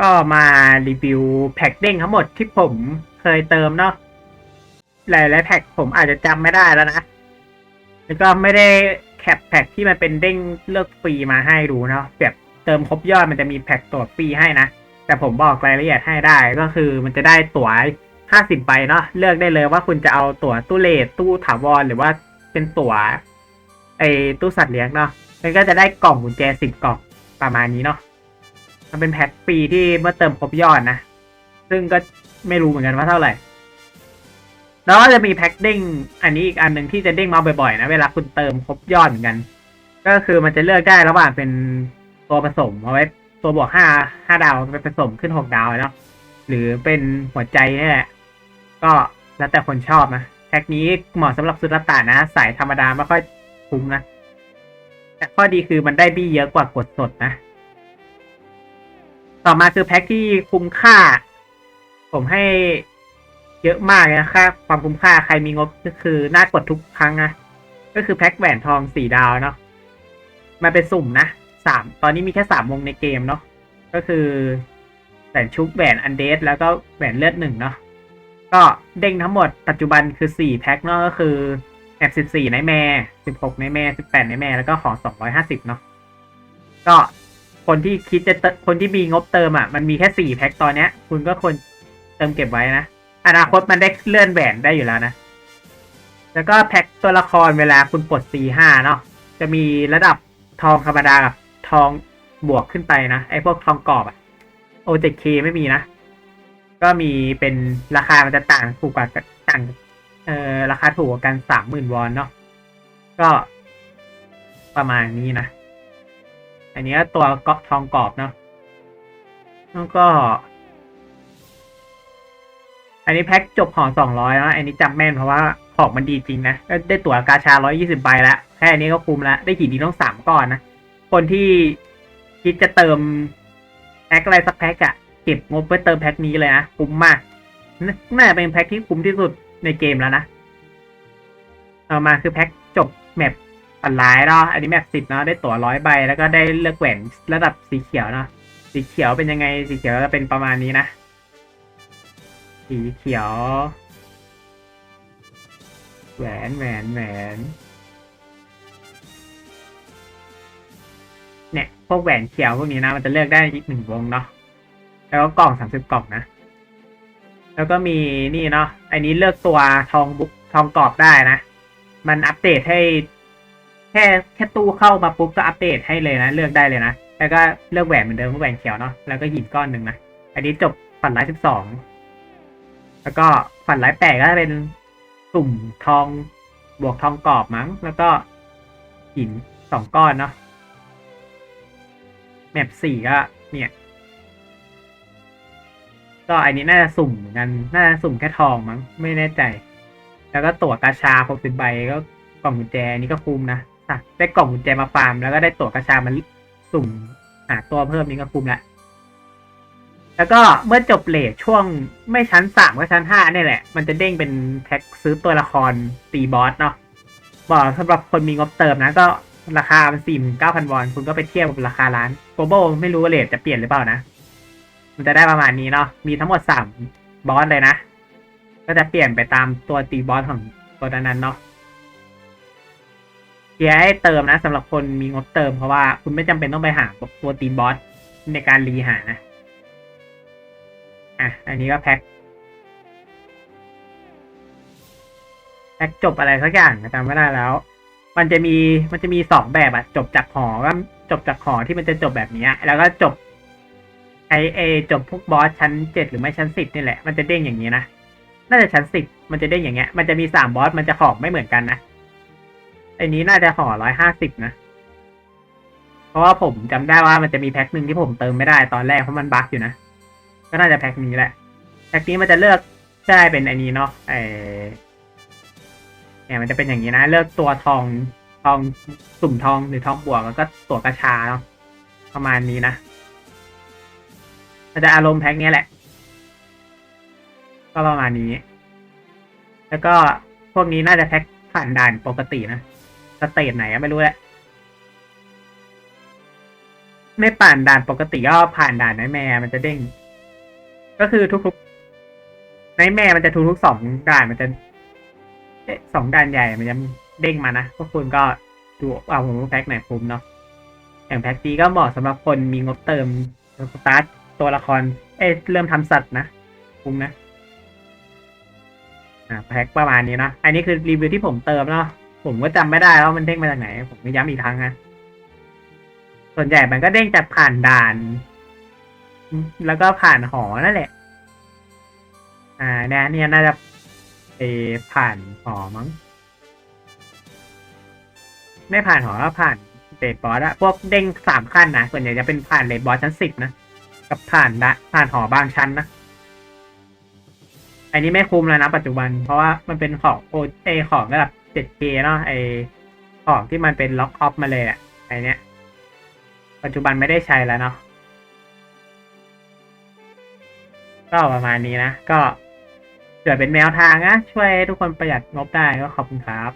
ก็มารีวิวแพ็กเด้งทั้งหมดที่ผมเคยเติมเนาะหลายๆแพ็กผมอาจจะจำไม่ได้แล้วนะ แล้วก็ไม่ได้แคปแพ็กที่มันเป็นเด้งเลือกฟรีมาให้ดูเนาะแบบเติมครบยอดมันจะมีแพ็กตัวฟรีให้นะ แต่ผมบอกรายละเอียดให้ได้ก็คือมันจะได้ตั๋วห้าสิบใบเนาะเลือกได้เลยว่าคุณจะเอาตั๋วตู้เลทตู้ถาวรหรือว่าเป็นตั๋วไอตู้สัตว์เลี้ยงเนาะมันก็จะได้กล่องกุญแจสิบกล่องประมาณนี้เนาะ มันเป็นแพ็กฟรีที่เมื่อเติมครบยอดนะ ซึ่งก็ไม่รู้เหมือนกันว่าเท่าไหร่ แล้วก็จะมีแพ็กเด้งอันนี้อีกอันหนึ่งที่จะเด้งมาบ่อยๆนะ เวลาคุณเติมครบยอดเหมือนกัน ก็คือมันจะเลือกได้ระหว่างเป็นตัวผสมเอาไว้ตัวบวกห้าห้าดาวไปผสมขึ้นหกดาวเนาะหรือเป็นหัวใจนี่แหละ ก็แล้วแต่คนชอบนะแพ็กนี้เหมาะสำหรับสุดตานะ สายธรรมดาไม่ค่อยคุ้มนะ แต่ข้อดีคือมันได้บี้เยอะกว่ากดสดนะ ต่อมาคือแพ็กที่คุ้มค่า ผมให้เยอะมากเลยนะค่าความคุ้มค่าใครมีงบก็คือน่ากดทุกครั้งนะก็คือแพ็กแหวนทองสี่ดาวเนาะมันเป็นสุ่มนะสามตอนนี้มีแค่สามวงในเกมเนาะก็คือแหวนชุบแหวนอันเดสแล้วก็แหวนเลือดหนึ่งเนาะก็เด้งทั้งหมดปัจจุบันคือสี่แพ็กเนาะก็คือแอบสิบสี่ในแม่สิบหกในแม่สิบแปดในแม่แล้วก็ของสองร้อยห้าสิบเนาะก็ คนที่คิดจะเติคนที่มีงบเติมอะมันมีแค่สี่แพ็กตอนเนี้ย คุณก็ควรเติมเก็บไว้นะอนาคตมันได้เลื่อนแหวนได้อยู่แล้วนะ แล้วก็แพ็คตัวละครเวลาคุณปลด C5 เนาะจะมีระดับทองธรรมดากับทองบวกขึ้นไปนะไอพวกทองกรอบอะ O7K ไม่มีนะ ก็มีเป็นราคามันจะต่างถูกกว่าต่างเอ่อราคาถูกกว่ากันสามหมื่นวอนเนาะก็ประมาณนี้นะ อันนี้ตัวก็ทองกรอบเนาะแล้วก็ อันนี้แพ็คจบขอสองร้อยนะอันนี้จำแม่นเพราะว่าของมันดีจริงนะ ได้ตั๋วกาชาร้อยี่สิบใบแล้วแค่อันนี้ก็คุ้มแล้ว ได้หินดีต้องสามก้อนนะ คนที่คิดจะเติมแพ็คอะไรสักแพ็คอะเก็บงบไว้เติมแพ็คนี้เลยนะคุ้มมากน่าเป็นแพ็คที่คุ้มที่สุดในเกมแล้วนะต่อมาคือแพ็คจบแมป ปันร้ายเนาะอันนี้แมปสิบเนาะได้ตั๋วร้อยใบแล้วก็ได้เลือกแหวนระดับสีเขียวเนาะสีเขียวเป็นยังไงสีเขียวก็เป็นประมาณนี้นะ สีเขียว แหวนแหวนแหวนเนี่ยพวกแหวนเขียวพวกนี้นะมันจะเลือกได้อีกหนึ่งวงเนาะแล้วก็กล่องสามสิบกล่องนะ แล้วก็มีนี่เนาะอันนี้เลือกตัวทองบุกทองกรอบได้นะ มันอัปเดตให้ แค่แค่ตู้เข้ามาปุ๊บก็อัปเดตให้เลยนะ เลือกได้เลยนะ แล้วก็เลือกแหวนเหมือนเดิมแหวนเขียวเนาะแล้วก็หินก้อนหนึ่งนะ อันนี้จบฝันร้ายสิบสองแล้วก็ฝันร้ายแปดก็จะเป็นสุ่มทองบวกทองกรอบมั้ง แล้วก็หินสองก้อนเนาะแมปสี่ก็เนี่ย ก็อันนี้น่าจะสุ่มเหมือนกัน น่าจะสุ่มแค่ทองมั้ง ไม่แน่ใจ แล้วก็ตั๋วกาชาหกสิบใบก็กล่องกุญแจอันนี้ก็คุ้มนะ่ะ ได้กล่องกุญแจมาฟาร์ม แล้วก็ได้ตั๋วกาชามันสุ่มหาตัวเพิ่มนี่ก็คุ้มละ แล้วก็เมื่อจบเลทช่วงไม่ชั้นสามก็ชั้นห้าเนี่ยแหละ มันจะเด้งเป็นแพ็คซื้อตัวละครตีบอสเนาะ บอกสำหรับคนมีงบเติมนะก็ราคามันสี่หมื่นเก้าพันวอน คุณก็ไปเทียบกับราคาร้านโกลบอลไม่รู้ว่าเลทจะเปลี่ยนหรือเปล่านะ มันจะได้ประมาณนี้เนาะ มีทั้งหมดสามบอสเลยนะ ก็จะเปลี่ยนไปตามตัวตีบอสของตัวนั้นๆเนาะ เกียร์ให้เติมนะสำหรับคนมีงบเติมเพราะว่าคุณไม่จำเป็นต้องไปหาตัวตีบอสในการรีหานะ อะ อันนี้ก็แพ็คแพ็คจบอะไรสักอย่างจำไม่ได้แล้ว มันจะมีมันจะมีสองแบบอะจบจากหอก็จบจากหอที่มันจะจบแบบนี้แล้วก็จบไอเอจบพวกบอสชั้นเจ็ดหรือไม่ชั้นสิบนี่แหละมันจะเด้งอย่างนี้นะน่าจะชั้นสิบมันจะเด้งอย่างเงี้ย มันจะมีสามบอสมันจะของไม่เหมือนกันนะ อนี้น่าจะห่อร้อยห้าสิบนะ เพราะว่าผมจำได้ว่ามันจะมีแพ็คหนึ่งที่ผมเติมไม่ได้ตอนแรกเพราะมันบั๊กอยู่นะ ก็น่าจะแพ็คนี้แหละ แพ็คนี้มันจะเลือกได้เป็นไอ้นี้เนาะไอเนี่ยมันจะเป็นอย่างนี้นะ เลือกตัวทองทองสุ่มทองหรือทองบวกแล้วก็ตัวกระชาเนาะประมาณนี้นะมันจะอารมณ์แพ็คนี้แหละ ก็ประมาณนี้ แล้วก็พวกนี้น่าจะแพ็คผ่านด่านปกตินะ สเตจไหนก็ไม่รู้แหละไม่ผ่านด่านปกติก็ผ่านด่านไนแมร์มันจะเด้ง ก็คือทุกๆไนแมร์มันจะทุกๆสองด่านมันจะเอ๊ะสองด่านใหญ่มันจะเด้งมานะพวกคุณก็ดูเอาผมว่าแพ็คไหนคุ้มเนาะอย่างแพ็คดีก็เหมาะสำหรับคนมีงบเติมสตาร์ทตัวละคร เอ้ยเริ่มทำสัตว์นะคุ้มนะอ่าแพ็คประมาณนี้นะอันนี้คือรีวิวที่ผมเติมเนาะ ผมก็จำไม่ได้แล้วามันเด้งมาจากไหน ผมก็ย้ำอีกครั้งนะส่วนใหญ่มันก็เด้งจากผ่านด่าน แล้วก็ผ่านหอนั่นแหละ อ่าเนี่ยเนี่ยน่าจะไปผ่านหอมั้งไม่ผ่านหอก็ผ่านเลดบอสอะพวกเด้งสามขั้นนะส่วนใหญ่จะเป็นผ่านเลดบอสชั้นสิบนะกับผ่านดะผ่านหอบางชั้นนะอันนี้ไม่คุ้มแล้วนะปัจจุบัน เพราะว่ามันเป็นของโอเอของระดับ 7K เนาะไอของที่มันเป็นล็อกออฟมาเลยอะไอเนี้ย ปัจจุบันไม่ได้ใช้แล้วเนาะก็ประมาณนี้นะ ก็เกิดเป็นแนวทางนะ ช่วยทุกคนประหยัดงบได้ก็ขอบคุณครับ